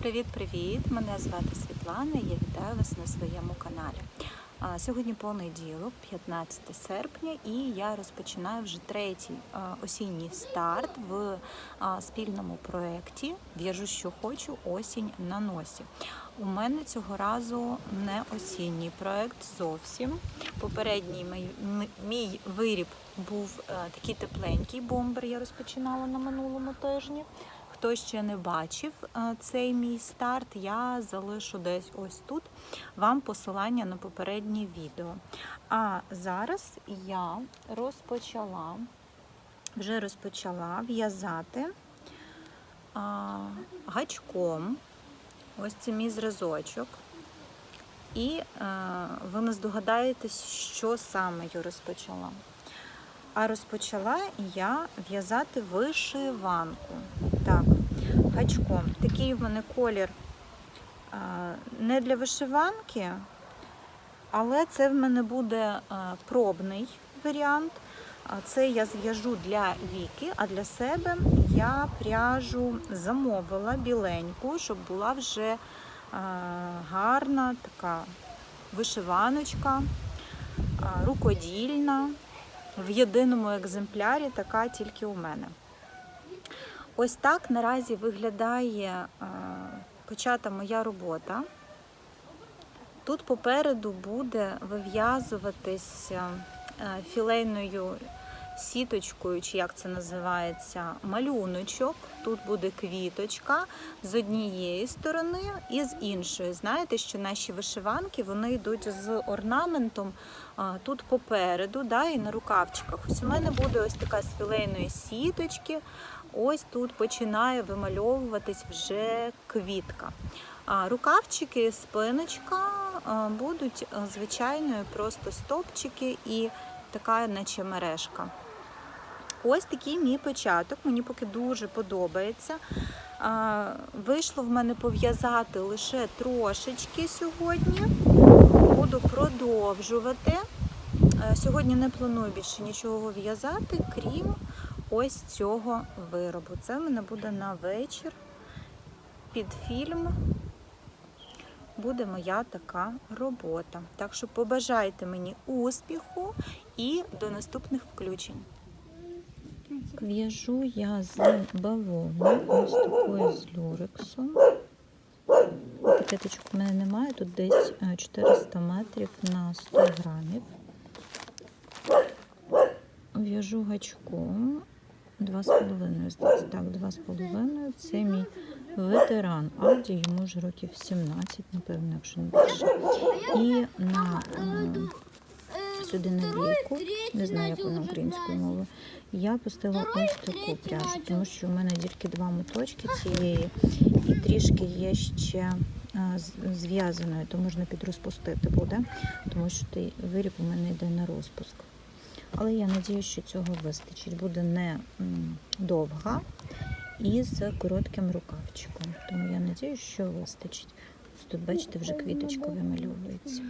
Привіт-привіт! Мене звати Світлана і я вітаю вас на своєму каналі. Сьогодні понеділок, 15 серпня, і я розпочинаю вже третій осінній старт в спільному проєкті В'яжу, що хочу, осінь на носі. У мене цього разу не осінній проєкт зовсім. Попередній мій, виріб був е, такий тепленький бомбер. Я розпочинала на минулому тижні. Хто ще не бачив е, цей мій старт, я залишу десь ось тут вам посилання на попереднє відео. А зараз я розпочала, вже розпочала в'язати гачком. Ось це мій зразочок. І е, ви не здогадаєтесь, що саме я розпочала. А розпочала я в'язати вишиванку. Гачком. Такий в мене колір не для вишиванки, але це в мене буде пробний варіант. Це я зв'яжу для віки, а для себе я пряжу замовила біленьку, щоб була вже гарна така вишиваночка, рукодільна в єдиному екземплярі, така тільки у мене. Ось так наразі виглядає е, почата моя робота. Тут попереду буде вив'язуватися е, філейною сіточкою, чи як це називається, малюночок. Тут буде квіточка з однієї сторони і з іншої. Знаєте, що наші вишиванки вони йдуть з орнаментом тут попереду, да, і на рукавчиках. Ось у мене буде ось така з філейної сіточки. Ось тут починає вимальовуватись вже квітка. А рукавчики, спиночка будуть звичайною просто стопчики і така, наче мережка. Ось такий мій початок. Мені поки дуже подобається. Вийшло в мене пов'язати лише трошечки сьогодні. Буду продовжувати. Сьогодні не планую більше нічого в'язати, крім ось цього виробу. Це в мене буде на вечір під фільм. Буде моя така робота. Так що побажайте мені успіху і до наступних включень. В'яжу я з бавовни, ось такою з люрексу. Пакеточок у мене немає, тут десь е, 400 метрів на 100 грамів. В'яжу гачком 2,5, здається, так, 2,5. Це мій ветеран Аді, йому ж років 17, напевно, якщо не більше. І на е, сюди на бійку, не знаю, як вона українською мовою, я пустила ось таку пряжу, тому що в мене тільки два моточки цієї, і трішки є ще зв'язаною, то можна підрозпустити буде, тому що той виріб у мене йде на розпуск. Але я сподіваюся, що цього вистачить. Буде не довга і з коротким рукавчиком. Тому я сподіваюся, що вистачить. Ось тут, бачите, вже квіточка вимальовується.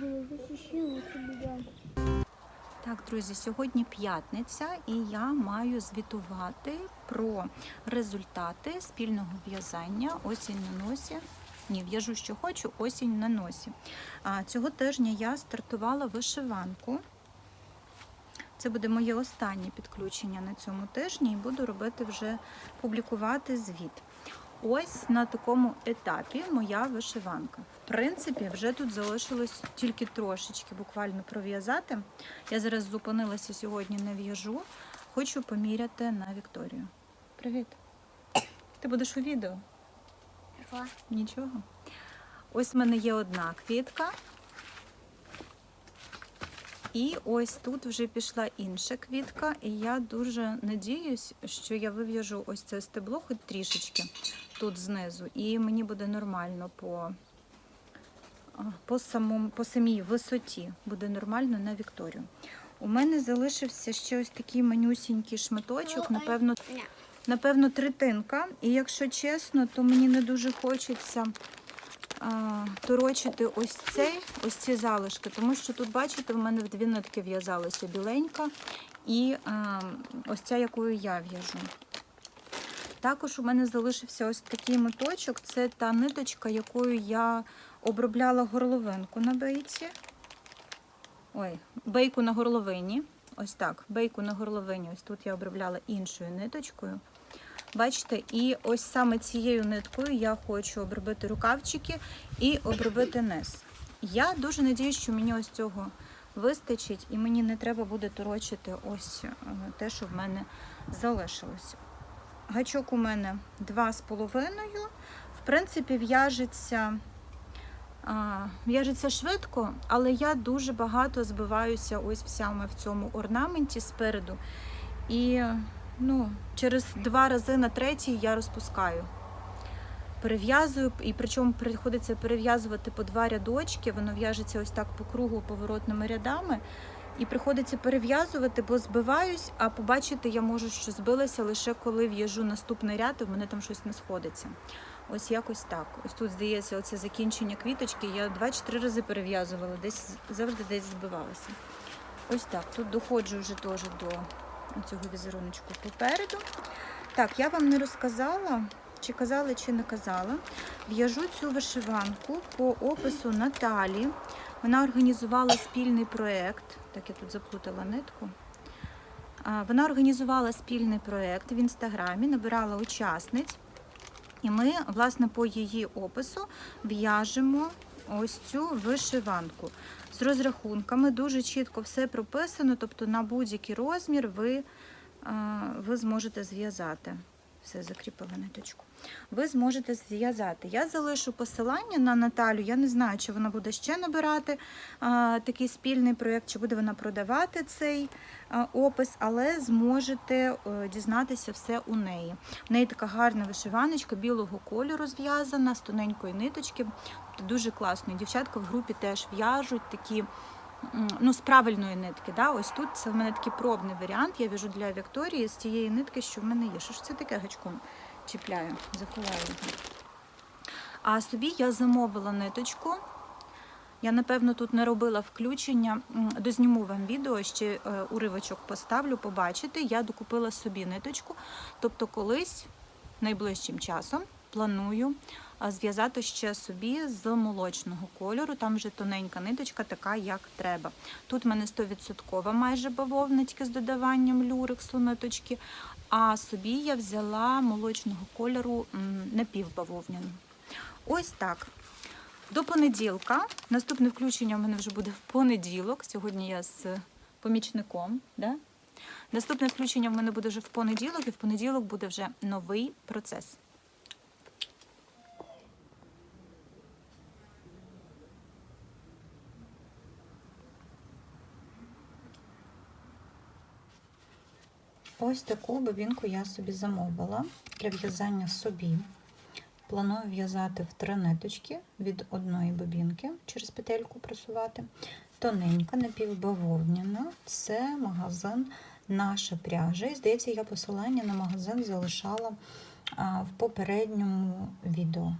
Так, друзі, сьогодні п'ятниця, і я маю звітувати про результати спільного в'язання осінь на носі. Ні, в'яжу, що хочу, осінь на носі. А цього тижня я стартувала вишиванку. Це буде моє останнє підключення на цьому тижні, і буду робити вже публікувати звіт. Ось на такому етапі моя вишиванка. В принципі, вже тут залишилось тільки трошечки буквально пров'язати. Я зараз зупинилася сьогодні на в'яжу. Хочу поміряти на Вікторію. Привіт. Ти будеш у відео? Нічого. Ось в мене є одна квітка. І ось тут вже пішла інша квітка, і я дуже надіюсь, що я вив'яжу ось це стебло хоч трішечки тут знизу, і мені буде нормально по, по, самому, по самій висоті, буде нормально на Вікторію. У мене залишився ще ось такий манюсінький шматочок, напевно, напевно, третинка. І якщо чесно, то мені не дуже хочеться а, торочити ось цей, ось ці залишки, тому що тут, бачите, в мене в дві нитки в'язалася біленька і а, ось ця, якою я в'яжу. Також у мене залишився ось такий моточок. Це та ниточка, якою я обробляла горловинку на бейці. Ой, бейку на горловині. Ось так, бейку на горловині. Ось тут я обробляла іншою ниточкою. Бачите, і ось саме цією ниткою я хочу обробити рукавчики і обробити низ. Я дуже надіюсь, що мені ось цього вистачить, і мені не треба буде торочити ось е, те, що в мене залишилось. Гачок у мене 2,5. В принципі, в'яжеться. В'яжеться швидко, але я дуже багато збиваюся ось саме в цьому орнаменті спереду. І ну, через два рази на третій я розпускаю. Перев'язую, і причому приходиться перев'язувати по два рядочки, воно в'яжеться ось так по кругу поворотними рядами. І приходиться перев'язувати, бо збиваюсь, а побачити я можу, що збилася лише коли в'яжу наступний ряд, і в мене там щось не сходиться. Ось якось так. Ось тут, здається, оце закінчення квіточки. Я два чи три рази перев'язувала, десь завжди десь збивалася. Ось так. Тут доходжу вже теж до цього візеруночку попереду. Так, я вам не розказала, чи казала, чи не казала. В'яжу цю вишиванку по опису Наталі. Вона організувала спільний проєкт. Так, я тут заплутала нитку. Вона організувала спільний проєкт в інстаграмі, набирала учасниць. І ми, власне, по її опису в'яжемо ось цю вишиванку з розрахунками. Дуже чітко все прописано, тобто на будь-який розмір ви, ви зможете зв'язати. Все, закріпила ниточку. Ви зможете зв'язати. Я залишу посилання на Наталю. Я не знаю, чи вона буде ще набирати а, такий спільний проєкт, чи буде вона продавати цей а, опис, але зможете а, дізнатися все у неї. У неї така гарна вишиваночка білого кольору зв'язана з тоненької ниточки. Тобто дуже класно. Дівчатка в групі теж в'яжуть такі. Ну, з правильної нитки. Да? Ось тут це в мене такий пробний варіант. Я в'яжу для Вікторії з тієї нитки, що в мене є. Що ж це таке гачком чіпляю, заховаю його. А собі я замовила ниточку. Я, напевно, тут не робила включення. Дозніму вам відео, ще е, уривочок поставлю, побачите. Я докупила собі ниточку. Тобто, колись найближчим часом планую зв'язати ще собі з молочного кольору. Там вже тоненька ниточка, така як треба. Тут в мене 100% майже бавовна, тільки з додаванням люрексу ниточки. А собі я взяла молочного кольору напівбавовняну. Ось так. До понеділка. Наступне включення в мене вже буде в понеділок. Сьогодні я з помічником. Да? Наступне включення в мене буде вже в понеділок, і в понеділок буде вже новий процес. Ось таку бобінку я собі замовила для в'язання собі. Планую в'язати в три ниточки від одної бобінки через петельку просувати. Тоненька, напівбавовняна. Це магазин Наша пряжа. І здається, я посилання на магазин залишала в попередньому відео.